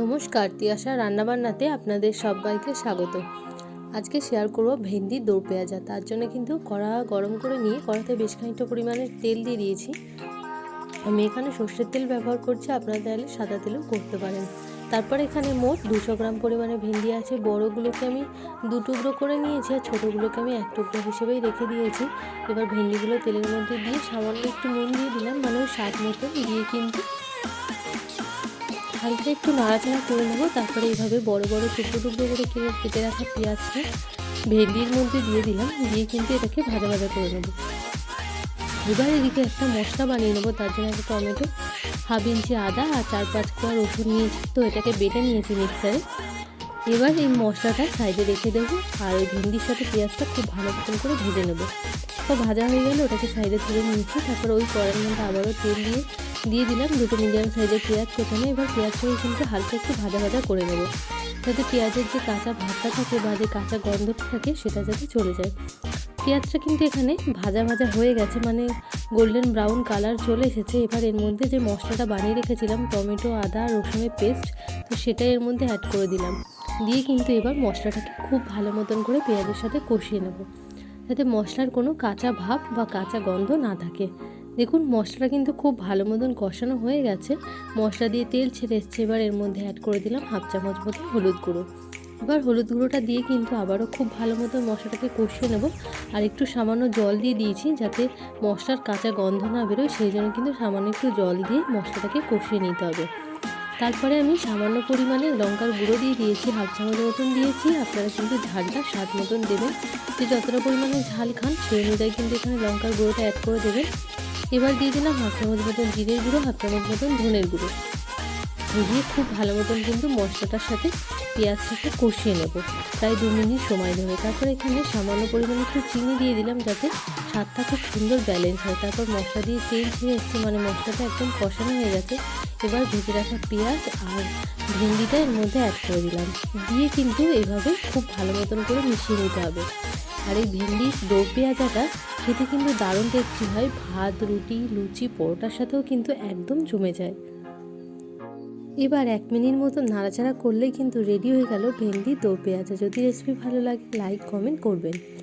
নমস্কার, তিয়াশা রান্নাবান্নাতে আপনাদের সবাইকে স্বাগত। আজকে শেয়ার করব ভেন্ডি দৌড় পেঁয়াজা। তার জন্য কিন্তু কড়া গরম করে নিয়ে কড়াতে বেশ খানিকটা পরিমাণে তেল দিয়ে দিয়েছি। আমি এখানে সর্ষের তেল ব্যবহার করছি, আপনারা চাইলে সাদা তেলও করতে পারেন। তারপর এখানে মোট দুশো গ্রাম পরিমাণে ভেন্ডি আছে। বড়গুলোকে আমি দু টুকরো করে নিয়েছি আর ছোটোগুলোকে আমি এক টুকরো হিসেবেই রেখে দিয়েছি। এবার ভেন্ডিগুলো তেলের মধ্যে দিয়ে সামান্য একটু নুন দিয়ে দিলাম মানে ওই স্বাদ মতো দিয়ে কিন্তু হালকা একটু নাড়াচাড়া করে নেব, তারপরে এইভাবে বড় বড় টুকরো টুকরো করে কিনে কেটে রাখা পেঁয়াজটা ভেন্ডির মধ্যে দিয়ে দিলাম, দিয়ে কিন্তু এটাকে ভাজা ভাজা করে নেব। এবার এদিকে একটা মশলা বানিয়ে নেব, তার জন্য একটা টমেটো, হাফ ইঞ্চি আদা আর চার পাঁচ কোয়া রসুন নিয়েছি, তো এটাকে বেটে নিয়েছি মিক্সারে এবার এই মশলাটা সাইডে রেখে দেবো, আর ওই ভেন্ডির সাথে পেঁয়াজটা খুব ভালো মতন করে ভেজে নেব। তো ভাজা হয়ে গেলে ওটাকে সাইডে তুলে নিয়েছি তারপর ওই কড়ার মধ্যে আবারও তেল দিয়ে দিয়ে দিলাম দুটো মিডিয়াম সাইজের পেঁয়াজ কোথানে এবার পেঁয়াজটাকে কিন্তু হালকা একটু ভাজা ভাজা করে নেব, যাতে পেঁয়াজের যে কাঁচা ভাতটা থাকে বা যে কাঁচা গন্ধটা থাকে সেটা যাতে চলে যায়। পেঁয়াজটা কিন্তু এখানে ভাজা ভাজা হয়ে গেছে মানে গোল্ডেন ব্রাউন কালার চলে এসেছে। এবার এর মধ্যে যে মশলাটা বানিয়ে রেখেছিলাম, টমেটো, আদা, রসুনের পেস্ট, তো সেটা এর মধ্যে অ্যাড করে দিলাম। দিয়ে কিন্তু এবার মশলাটাকে খুব ভালো মতন করে পেঁয়াজের সাথে কষিয়ে নেব। যাতে মশলার কোনো কাঁচা ভাব বা কাঁচা গন্ধ না থাকে। দেখুন মশলাটা কিন্তু খুব ভালো মতন কষানো হয়ে গেছে। মশলা দিয়ে তেল ছেড়ে এসছে। এবার এর মধ্যে অ্যাড করে দিলাম হাফ চামচ মতো হলুদ গুঁড়ো। এবার হলুদ গুঁড়োটা দিয়ে কিন্তু আবারও খুব ভালো মতো মশলাটাকে কষিয়ে নেব। আর একটু সামান্য জল দিয়ে দিয়েছি যাতে মশলার কাঁচা গন্ধ না বেরোয়। সেই জন্য কিন্তু সামান্য একটু জল দিয়ে মশলাটাকে কষিয়ে নিতে হবে। তারপরে আমি সামান্য পরিমাণে লঙ্কার গুঁড়ো দিয়ে দিয়েছি, হাফ চামচ মতন দিয়েছি। আপনারা কিন্তু ঝালটা স্বাদ মতন দেবেন। যে যতটা পরিমাণে ঝাল খান, সেই অনুযায়ী কিন্তু এখানে লঙ্কার গুঁড়োটা অ্যাড করে দেবেন। এবার দিয়ে দিলাম হাফ চামচ মতন জিরের গুঁড়ো, হাফ চামচ মতন ধনের গুঁড়ো। দিয়ে খুব ভালো মতন কিন্তু মশলাটার সাথে পেঁয়াজটাকে কষিয়ে নেব। প্রায় দু মিনিট সময় ধরে। তারপর এখানে সামান্য পরিমাণে একটু চিনি দিয়ে দিলাম যাতে স্বাদটা খুব সুন্দর ব্যালেন্স হয়। তারপর মশলা দিয়ে তেল ছেড়ে এসছে মানে মশলাটা একদম কষানো হয়ে গেছে। এবার ভেজে রাখা পেঁয়াজ আর ভেন্ডিটা এর মধ্যে অ্যাড করে দিলাম। দিয়ে কিন্তু এভাবে খুব ভালো মতন করে মিশিয়ে নিতে হবে। আর এই ভেন্ডির দো পেঁয়াজাটা খেতে কিন্তু দারুণ টেস্টি হয়। ভাত, রুটি, লুচি, পরোটার সাথেও কিন্তু একদম জমে যায়। এবার এক মিনিট মতো নাড়াচাড়া করলেই কিন্তু রেডি হয়ে গেল ভেন্ডি, দো পেঁয়াজা। যদি রেসিপি ভালো লাগে লাইক কমেন্ট করবেন।